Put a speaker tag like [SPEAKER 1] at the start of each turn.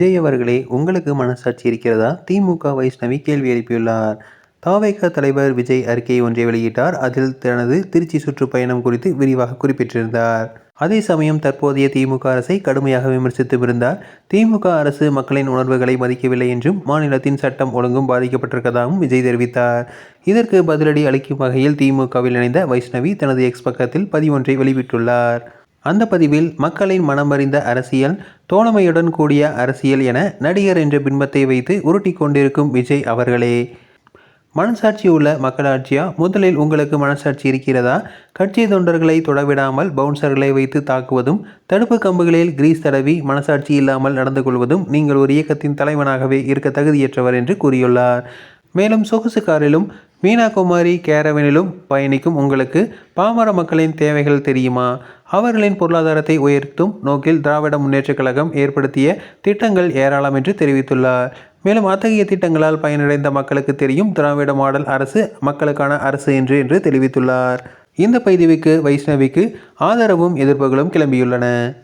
[SPEAKER 1] விஜய் அவர்களே உங்களுக்கு மனசாட்சி இருக்கிறதா? திமுக வைஷ்ணவி கேள்வி எழுப்பியுள்ளார். தாவேக தலைவர் விஜய் அறிக்கை ஒன்றை வெளியிட்டார். அதில் தனது திருச்சி சுற்றுப்பயணம் குறித்து விரிவாக குறிப்பிட்டிருந்தார். அதே சமயம் தற்போதைய திமுக அரசை கடுமையாக விமர்சித்து இருந்தார். திமுக அரசு மக்களின் உணர்வுகளை மதிக்கவில்லை என்றும் மாநிலத்தின் சட்டம் ஒழுங்கும் பாதிக்கப்பட்டிருப்பதாகவும் விஜய் தெரிவித்தார். இதற்கு பதிலடி அளிக்கும் வகையில் திமுகவில் இணைந்த வைஷ்ணவி தனது எக்ஸ் பக்கத்தில் பதிவொன்றை வெளியிட்டுள்ளார். அந்த பதிவில் மக்களின் மனமறிந்த அரசியல் தோழமையுடன் கூடிய அரசியல் என நடிகர் என்ற பின்பத்தை வைத்து உருட்டி கொண்டிருக்கும் விஜய் அவர்களே. மனசாட்சி உள்ள மக்களாட்சியா? முதலில் உங்களுக்கு மனசாட்சி இருக்கிறதா? கட்சி தொண்டர்களை தொடவிடாமல் பவுன்சர்களை வைத்து தாக்குவதும் தடுப்பு கம்புகளில் கிரீஸ் தடவி மனசாட்சி இல்லாமல் நடந்து கொள்வதும் நீங்கள் ஒரு இயக்கத்தின் தலைவனாகவே இருக்க தகுதியற்றவர் என்று கூறியுள்ளார். மேலும் சொகுசு காரிலும் மீனா குமாரி கேரவனிலும் பயணிக்கும் உங்களுக்கு பாமர மக்களின் தேவைகள் தெரியுமா? அவர்களின் பொருளாதாரத்தை உயர்த்தும் நோக்கில் திராவிட முன்னேற்றக் கழகம் ஏற்படுத்திய திட்டங்கள் ஏராளம் என்று தெரிவித்துள்ளார். மேலும் அத்தகைய திட்டங்களால் பயனடைந்த மக்களுக்கு தெரியும் திராவிட மாடல் அரசு மக்களுக்கான அரசு என்று என்று தெரிவித்துள்ளார். இந்த பதிவுக்கு வைஷ்ணவிக்கு ஆதரவும் எதிர்ப்புகளும் கிளம்பியுள்ளன.